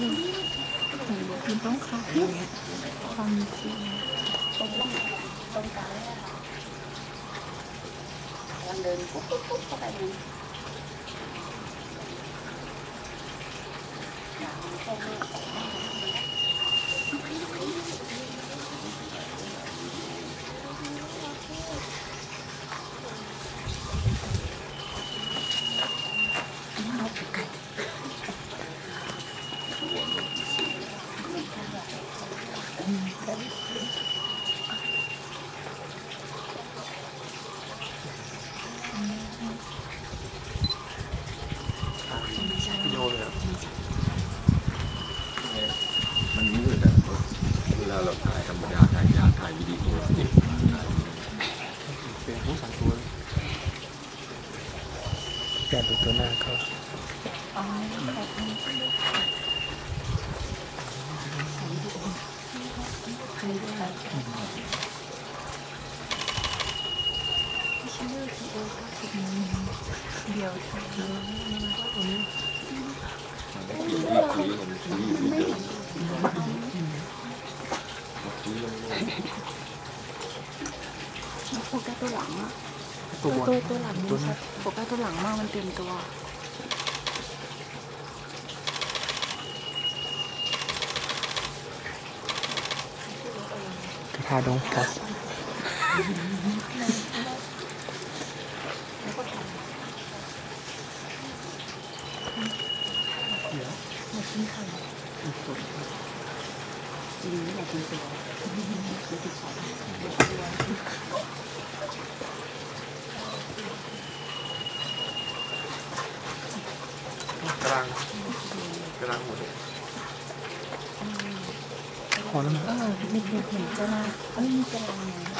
มันต้องเข้าความจริงตรงตรงกลางเลยอะค่ะกำลังเดินปุ๊บปุ๊บปุ๊บเข้าไปมันอย่างมันแค่นี้เอาไปไกล วิดีโอเลยครับ มันมืดอะเวลาเราถ่ายธรรมดาถ่ายยากถ่ายวิดีโอเนี่ยถ่ายวิดีโอเป็นผู้สั่งตัวอยากดูตัวหน้าเขาอ๋อแบบนี้ใครด้วยชื่อทีโอก็คือเดียว มันโอคุยลงโลกโฟกัสตัวหลังอะตัวตัวตัวหลังนี่ชัดโฟกัสตัวหลังมากมันเต็มตัวกระทาดง พลัสจริงไม่อยากกินตัวรู้สึกสองกลางกลางหมดพอแล้วมั้ยเออมีเห็นเห็นจะมาเอ้ยมีกำลัง